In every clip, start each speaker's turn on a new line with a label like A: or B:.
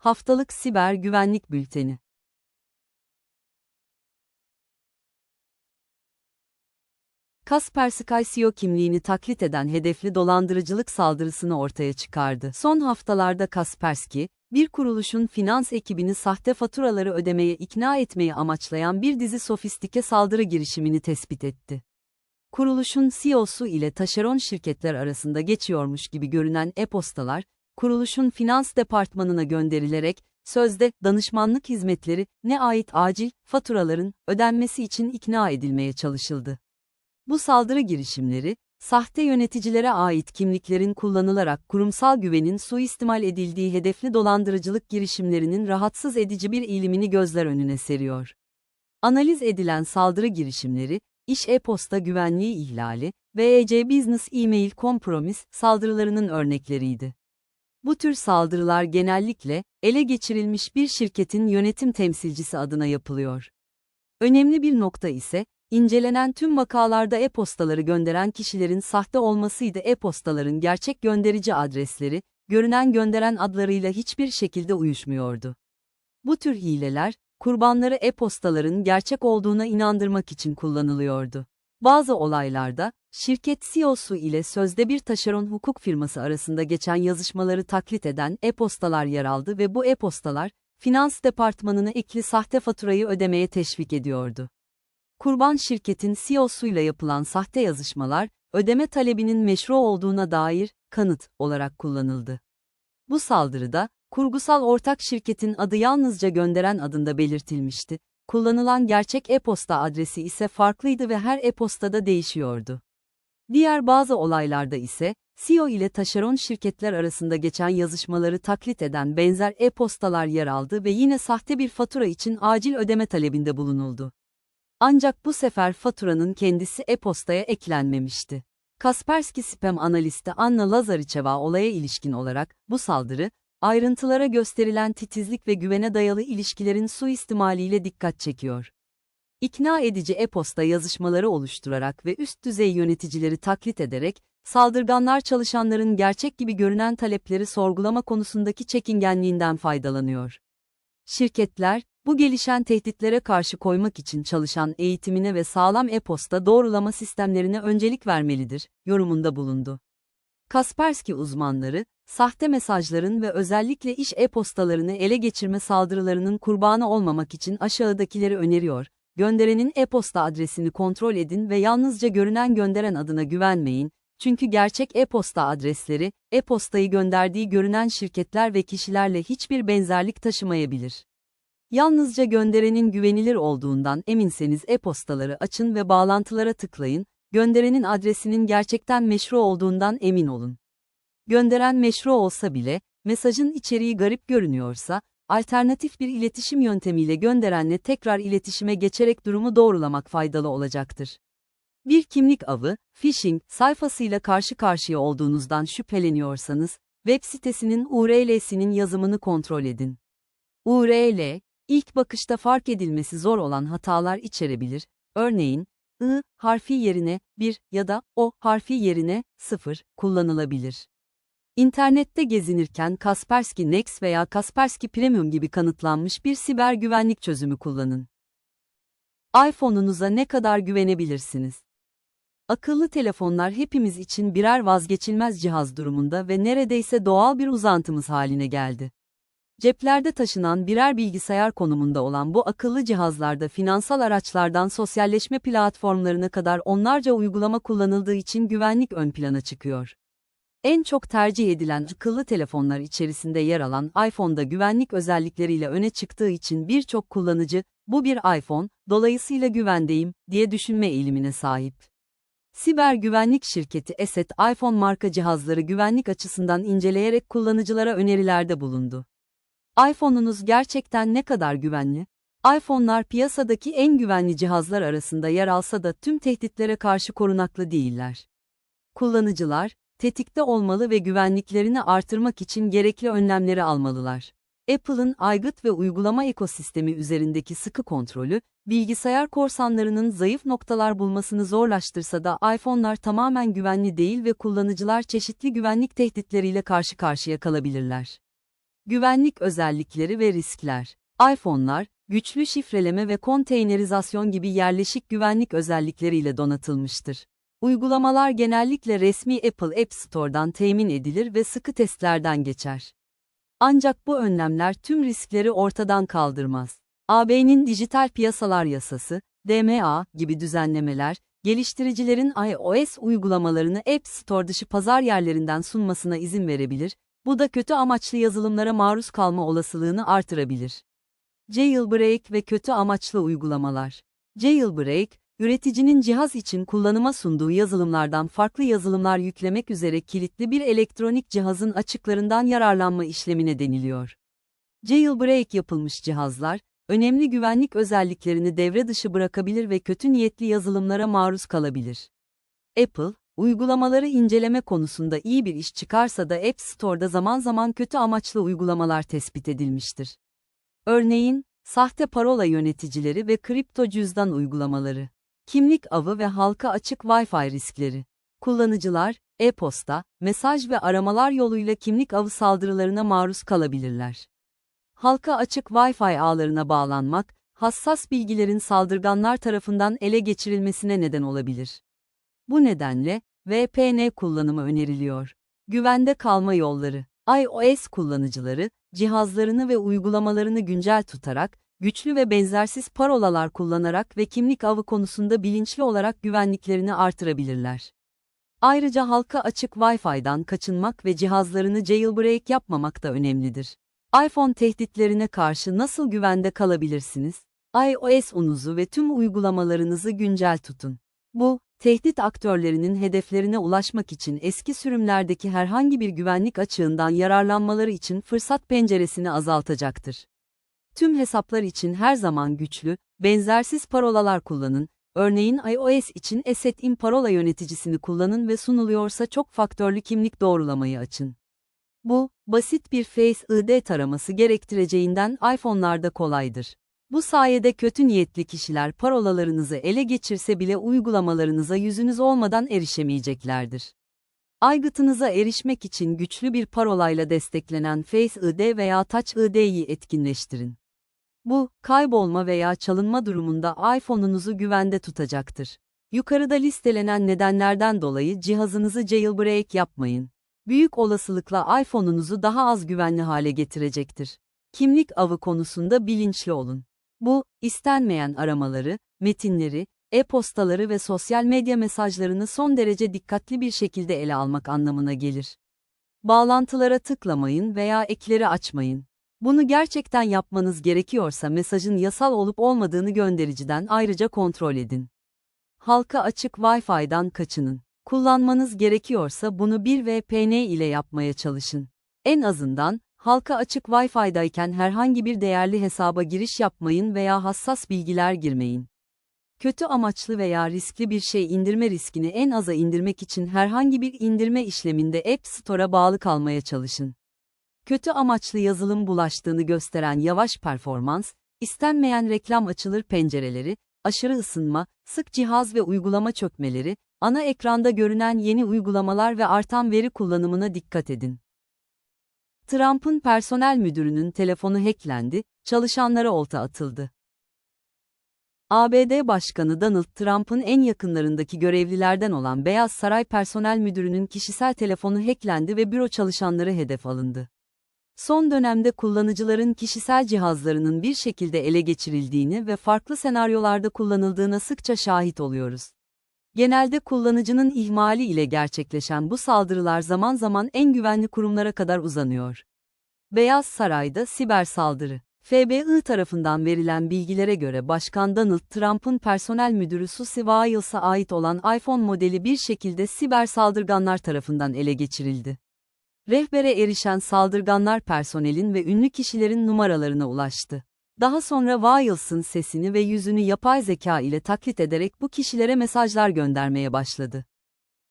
A: Haftalık Siber Güvenlik Bülteni Kaspersky CEO kimliğini taklit eden hedefli dolandırıcılık saldırısını ortaya çıkardı. Son haftalarda Kaspersky, bir kuruluşun finans ekibini sahte faturaları ödemeye ikna etmeyi amaçlayan bir dizi sofistike saldırı girişimini tespit etti. Kuruluşun CEO'su ile taşeron şirketler arasında geçiyormuş gibi görünen e-postalar, kuruluşun finans departmanına gönderilerek, sözde danışmanlık hizmetleri ne ait acil faturaların ödenmesi için ikna edilmeye çalışıldı. Bu saldırı girişimleri, sahte yöneticilere ait kimliklerin kullanılarak kurumsal güvenin suistimal edildiği hedefli dolandırıcılık girişimlerinin rahatsız edici bir eğilimini gözler önüne seriyor. Analiz edilen saldırı girişimleri, iş e-posta güvenliği ihlali ve EC Business E-mail kompromis saldırılarının örnekleriydi. Bu tür saldırılar genellikle ele geçirilmiş bir şirketin yönetim temsilcisi adına yapılıyor. Önemli bir nokta ise İncelenen tüm vakalarda e-postaları gönderen kişilerin sahte olmasıydı e-postaların gerçek gönderici adresleri, görünen gönderen adlarıyla hiçbir şekilde uyuşmuyordu. Bu tür hileler, kurbanları e-postaların gerçek olduğuna inandırmak için kullanılıyordu. Bazı olaylarda, şirket CEO'su ile sözde bir taşeron hukuk firması arasında geçen yazışmaları taklit eden e-postalar yer aldı ve bu e-postalar, finans departmanını ekli sahte faturayı ödemeye teşvik ediyordu. Kurban şirketin CEO'suyla yapılan sahte yazışmalar, ödeme talebinin meşru olduğuna dair kanıt olarak kullanıldı. Bu saldırıda, kurgusal ortak şirketin adı yalnızca gönderen adında belirtilmişti. Kullanılan gerçek e-posta adresi ise farklıydı ve her e-postada değişiyordu. Diğer bazı olaylarda ise, CEO ile taşeron şirketler arasında geçen yazışmaları taklit eden benzer e-postalar yer aldı ve yine sahte bir fatura için acil ödeme talebinde bulunuldu. Ancak bu sefer faturanın kendisi e-postaya eklenmemişti. Kaspersky spam analisti Anna Lazaricheva olaya ilişkin olarak, bu saldırı, ayrıntılara gösterilen titizlik ve güvene dayalı ilişkilerin suistimaliyle dikkat çekiyor. İkna edici e-posta yazışmaları oluşturarak ve üst düzey yöneticileri taklit ederek, saldırganlar çalışanların gerçek gibi görünen talepleri sorgulama konusundaki çekingenliğinden faydalanıyor. Şirketler, bu gelişen tehditlere karşı koymak için çalışan eğitimine ve sağlam e-posta doğrulama sistemlerine öncelik vermelidir, yorumunda bulundu. Kaspersky uzmanları, sahte mesajların ve özellikle iş e-postalarını ele geçirme saldırılarının kurbanı olmamak için aşağıdakileri öneriyor. Gönderenin e-posta adresini kontrol edin ve yalnızca görünen gönderen adına güvenmeyin. Çünkü gerçek e-posta adresleri, e-postayı gönderdiği görünen şirketler ve kişilerle hiçbir benzerlik taşımayabilir. Yalnızca gönderenin güvenilir olduğundan eminseniz e-postaları açın ve bağlantılara tıklayın, gönderenin adresinin gerçekten meşru olduğundan emin olun. Gönderen meşru olsa bile, mesajın içeriği garip görünüyorsa, alternatif bir iletişim yöntemiyle gönderenle tekrar iletişime geçerek durumu doğrulamak faydalı olacaktır. Bir kimlik avı, phishing sayfasıyla karşı karşıya olduğunuzdan şüpheleniyorsanız, web sitesinin URL'sinin yazımını kontrol edin. URL, ilk bakışta fark edilmesi zor olan hatalar içerebilir, örneğin, I harfi yerine 1 ya da O harfi yerine 0 kullanılabilir. İnternette gezinirken Kaspersky Next veya Kaspersky Premium gibi kanıtlanmış bir siber güvenlik çözümü kullanın. iPhone'unuza ne kadar güvenebilirsiniz? Akıllı telefonlar hepimiz için birer vazgeçilmez cihaz durumunda ve neredeyse doğal bir uzantımız haline geldi. Ceplerde taşınan birer bilgisayar konumunda olan bu akıllı cihazlarda finansal araçlardan sosyalleşme platformlarına kadar onlarca uygulama kullanıldığı için güvenlik ön plana çıkıyor. En çok tercih edilen akıllı telefonlar içerisinde yer alan iPhone'da güvenlik özellikleriyle öne çıktığı için birçok kullanıcı, bu bir iPhone, dolayısıyla güvendeyim, diye düşünme eğilimine sahip. Siber güvenlik şirketi Eset iPhone marka cihazları güvenlik açısından inceleyerek kullanıcılara önerilerde bulundu iPhone'unuz gerçekten ne kadar güvenli? iPhone'lar piyasadaki en güvenli cihazlar arasında yer alsa da tüm tehditlere karşı korunaklı değiller. Kullanıcılar, tetikte olmalı ve güvenliklerini artırmak için gerekli önlemleri almalılar. Apple'ın aygıt ve uygulama ekosistemi üzerindeki sıkı kontrolü, bilgisayar korsanlarının zayıf noktalar bulmasını zorlaştırsa da iPhone'lar tamamen güvenli değil ve kullanıcılar çeşitli güvenlik tehditleriyle karşı karşıya kalabilirler. Güvenlik özellikleri ve riskler. iPhone'lar, güçlü şifreleme ve konteynerizasyon gibi yerleşik güvenlik özellikleriyle donatılmıştır. Uygulamalar genellikle resmi Apple App Store'dan temin edilir ve sıkı testlerden geçer. Ancak bu önlemler tüm riskleri ortadan kaldırmaz. AB'nin Dijital Piyasalar Yasası, DMA gibi düzenlemeler, geliştiricilerin iOS uygulamalarını App Store dışı pazar yerlerinden sunmasına izin verebilir, bu da kötü amaçlı yazılımlara maruz kalma olasılığını artırabilir. Jailbreak ve kötü amaçlı uygulamalar. Jailbreak, üreticinin cihaz için kullanıma sunduğu yazılımlardan farklı yazılımlar yüklemek üzere kilitli bir elektronik cihazın açıklarından yararlanma işlemine deniliyor. Jailbreak yapılmış cihazlar, önemli güvenlik özelliklerini devre dışı bırakabilir ve kötü niyetli yazılımlara maruz kalabilir. Apple, uygulamaları inceleme konusunda iyi bir iş çıkarsa da App Store'da zaman zaman kötü amaçlı uygulamalar tespit edilmiştir. Örneğin, sahte parola yöneticileri ve kripto cüzdan uygulamaları. Kimlik avı ve halka açık Wi-Fi riskleri. Kullanıcılar, e-posta, mesaj ve aramalar yoluyla kimlik avı saldırılarına maruz kalabilirler. Halka açık Wi-Fi ağlarına bağlanmak, hassas bilgilerin saldırganlar tarafından ele geçirilmesine neden olabilir. Bu nedenle, VPN kullanımı öneriliyor. Güvende kalma yolları. iOS kullanıcıları, cihazlarını ve uygulamalarını güncel tutarak, güçlü ve benzersiz parolalar kullanarak ve kimlik avı konusunda bilinçli olarak güvenliklerini artırabilirler. Ayrıca halka açık Wi-Fi'dan kaçınmak ve cihazlarını jailbreak yapmamak da önemlidir. iPhone tehditlerine karşı nasıl güvende kalabilirsiniz? iOS unuzu ve tüm uygulamalarınızı güncel tutun. Bu, tehdit aktörlerinin hedeflerine ulaşmak için eski sürümlerdeki herhangi bir güvenlik açığından yararlanmaları için fırsat penceresini azaltacaktır. Tüm hesaplar için her zaman güçlü, benzersiz parolalar kullanın. Örneğin iOS için Asset-in parola yöneticisini kullanın ve sunuluyorsa çok faktörlü kimlik doğrulamayı açın. Bu, basit bir Face ID taraması gerektireceğinden iPhone'larda kolaydır. Bu sayede kötü niyetli kişiler parolalarınızı ele geçirse bile uygulamalarınıza yüzünüz olmadan erişemeyeceklerdir. Aygıtınıza erişmek için güçlü bir parolayla desteklenen Face ID veya Touch ID'yi etkinleştirin. Bu, kaybolma veya çalınma durumunda iPhone'unuzu güvende tutacaktır. Yukarıda listelenen nedenlerden dolayı cihazınızı jailbreak yapmayın. Büyük olasılıkla iPhone'unuzu daha az güvenli hale getirecektir. Kimlik avı konusunda bilinçli olun. Bu, istenmeyen aramaları, metinleri, e-postaları ve sosyal medya mesajlarını son derece dikkatli bir şekilde ele almak anlamına gelir. Bağlantılara tıklamayın veya ekleri açmayın. Bunu gerçekten yapmanız gerekiyorsa mesajın yasal olup olmadığını göndericiden ayrıca kontrol edin. Halka açık Wi-Fi'dan kaçının. Kullanmanız gerekiyorsa bunu bir VPN ile yapmaya çalışın. En azından, halka açık Wi-Fi'dayken herhangi bir değerli hesaba giriş yapmayın veya hassas bilgiler girmeyin. Kötü amaçlı veya riskli bir şey indirme riskini en aza indirmek için herhangi bir indirme işleminde App Store'a bağlı kalmaya çalışın. Kötü amaçlı yazılım bulaştığını gösteren yavaş performans, istenmeyen reklam açılır pencereleri, aşırı ısınma, sık cihaz ve uygulama çökmeleri, ana ekranda görünen yeni uygulamalar ve artan veri kullanımına dikkat edin. Trump'ın personel müdürünün telefonu hacklendi, çalışanlara olta atıldı. ABD Başkanı Donald Trump'ın en yakınlarındaki görevlilerden olan Beyaz Saray personel müdürünün kişisel telefonu hacklendi ve büro çalışanları hedef alındı. Son dönemde kullanıcıların kişisel cihazlarının bir şekilde ele geçirildiğini ve farklı senaryolarda kullanıldığına sıkça şahit oluyoruz. Genelde kullanıcının ihmali ile gerçekleşen bu saldırılar zaman zaman en güvenli kurumlara kadar uzanıyor. Beyaz Saray'da siber saldırı. FBI tarafından verilen bilgilere göre Başkan Donald Trump'ın personel müdürü Susie Wiles'a ait olan iPhone modeli bir şekilde siber saldırganlar tarafından ele geçirildi. Rehbere erişen saldırganlar personelin ve ünlü kişilerin numaralarına ulaştı. Daha sonra Wiles'ın sesini ve yüzünü yapay zeka ile taklit ederek bu kişilere mesajlar göndermeye başladı.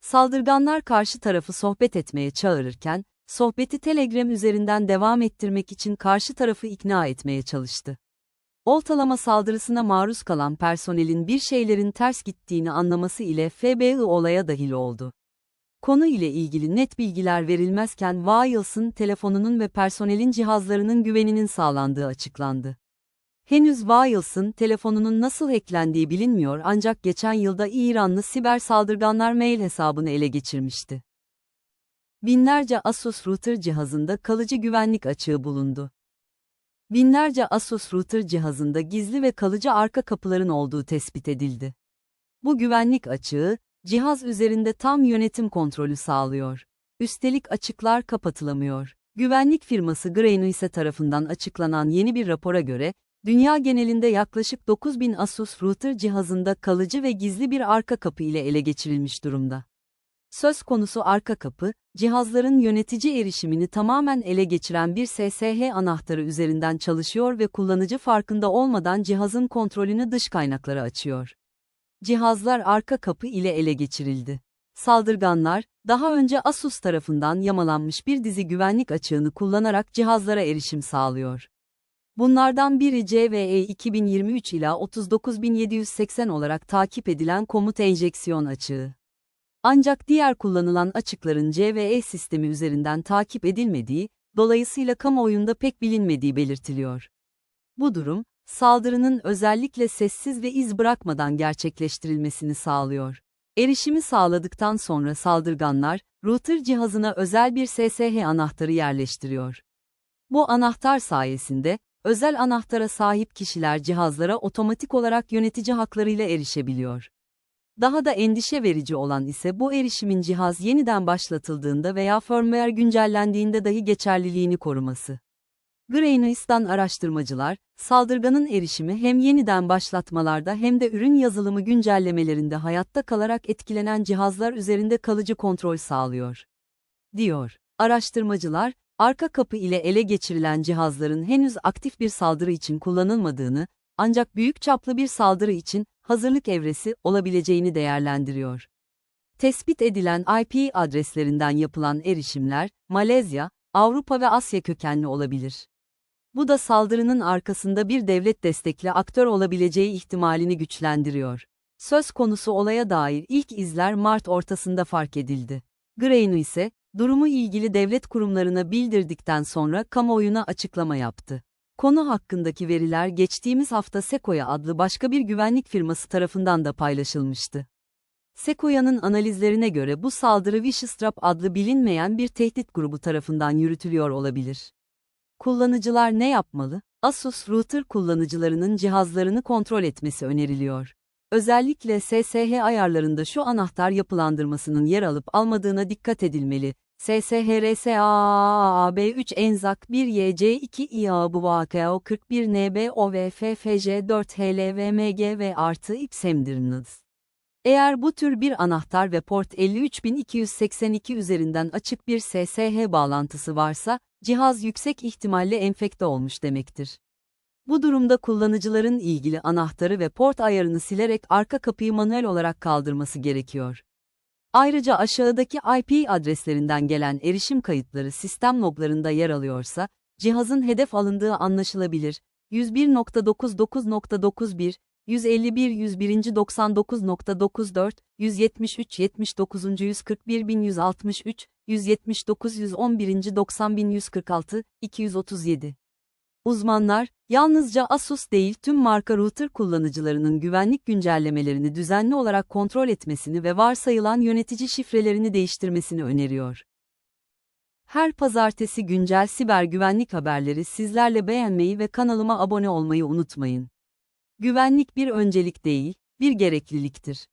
A: Saldırganlar karşı tarafı sohbet etmeye çağırırken, sohbeti Telegram üzerinden devam ettirmek için karşı tarafı ikna etmeye çalıştı. Oltalama saldırısına maruz kalan personelin bir şeylerin ters gittiğini anlaması ile FBI olaya dahil oldu. Konu ile ilgili net bilgiler verilmezken Wiles'ın telefonunun ve personelin cihazlarının güveninin sağlandığı açıklandı. Henüz Wiles'ın telefonunun nasıl hacklendiği bilinmiyor ancak geçen yılda İranlı siber saldırganlar mail hesabını ele geçirmişti. Binlerce Asus router cihazında kalıcı güvenlik açığı bulundu. Binlerce Asus router cihazında gizli ve kalıcı arka kapıların olduğu tespit edildi. Bu güvenlik açığı, cihaz üzerinde tam yönetim kontrolü sağlıyor. Üstelik açıklar kapatılamıyor. Güvenlik firması Greynoise tarafından açıklanan yeni bir rapora göre, dünya genelinde yaklaşık 9000 Asus router cihazında kalıcı ve gizli bir arka kapı ile ele geçirilmiş durumda. Söz konusu arka kapı, cihazların yönetici erişimini tamamen ele geçiren bir SSH anahtarı üzerinden çalışıyor ve kullanıcı farkında olmadan cihazın kontrolünü dış kaynaklara açıyor. Cihazlar arka kapı ile ele geçirildi. Saldırganlar, daha önce Asus tarafından yamalanmış bir dizi güvenlik açığını kullanarak cihazlara erişim sağlıyor. Bunlardan biri CVE 2023 ila 39780 olarak takip edilen komut enjeksiyon açığı. Ancak diğer kullanılan açıkların CVE sistemi üzerinden takip edilmediği, dolayısıyla kamuoyunda pek bilinmediği belirtiliyor. Bu durum, saldırının özellikle sessiz ve iz bırakmadan gerçekleştirilmesini sağlıyor. Erişimi sağladıktan sonra saldırganlar, router cihazına özel bir SSH anahtarı yerleştiriyor. Bu anahtar sayesinde, özel anahtara sahip kişiler cihazlara otomatik olarak yönetici haklarıyla erişebiliyor. Daha da endişe verici olan ise bu erişimin cihaz yeniden başlatıldığında veya firmware güncellendiğinde dahi geçerliliğini koruması. Greynois'tan araştırmacılar, saldırganın erişimi hem yeniden başlatmalarda hem de ürün yazılımı güncellemelerinde hayatta kalarak etkilenen cihazlar üzerinde kalıcı kontrol sağlıyor. Diyor. Araştırmacılar, arka kapı ile ele geçirilen cihazların henüz aktif bir saldırı için kullanılmadığını, ancak büyük çaplı bir saldırı için hazırlık evresi olabileceğini değerlendiriyor. Tespit edilen IP adreslerinden yapılan erişimler, Malezya, Avrupa ve Asya kökenli olabilir. Bu da saldırının arkasında bir devlet destekli aktör olabileceği ihtimalini güçlendiriyor. Söz konusu olaya dair ilk izler Mart ortasında fark edildi. Greyno ise, durumu ilgili devlet kurumlarına bildirdikten sonra kamuoyuna açıklama yaptı. Konu hakkındaki veriler geçtiğimiz hafta Sequoia adlı başka bir güvenlik firması tarafından da paylaşılmıştı. Sequoia'nın analizlerine göre bu saldırı Vicious adlı bilinmeyen bir tehdit grubu tarafından yürütülüyor olabilir. Kullanıcılar ne yapmalı? Asus router kullanıcılarının cihazlarını kontrol etmesi öneriliyor. Özellikle SSH ayarlarında şu anahtar yapılandırmasının yer alıp almadığına dikkat edilmeli. SSHRSAAB3 Enzak 1 YC2 IABUVAKO 41 NBOVFFJ 4 HLVMGV artı IPSEMDIRNIZ. Eğer bu tür bir anahtar ve port 53282 üzerinden açık bir SSH bağlantısı varsa, cihaz yüksek ihtimalle enfekte olmuş demektir. Bu durumda kullanıcıların ilgili anahtarı ve port ayarını silerek arka kapıyı manuel olarak kaldırması gerekiyor. Ayrıca aşağıdaki IP adreslerinden gelen erişim kayıtları sistem loglarında yer alıyorsa, cihazın hedef alındığı anlaşılabilir. 101.99.91, 151 101. 99.94, 173 79. 141 163, 179 111. 90 146, 237. Uzmanlar, yalnızca Asus değil tüm marka router kullanıcılarının güvenlik güncellemelerini düzenli olarak kontrol etmesini ve varsayılan yönetici şifrelerini değiştirmesini öneriyor. Her pazartesi güncel siber güvenlik haberleri sizlerle beğenmeyi ve kanalıma abone olmayı unutmayın. Güvenlik bir öncelik değil, bir gerekliliktir.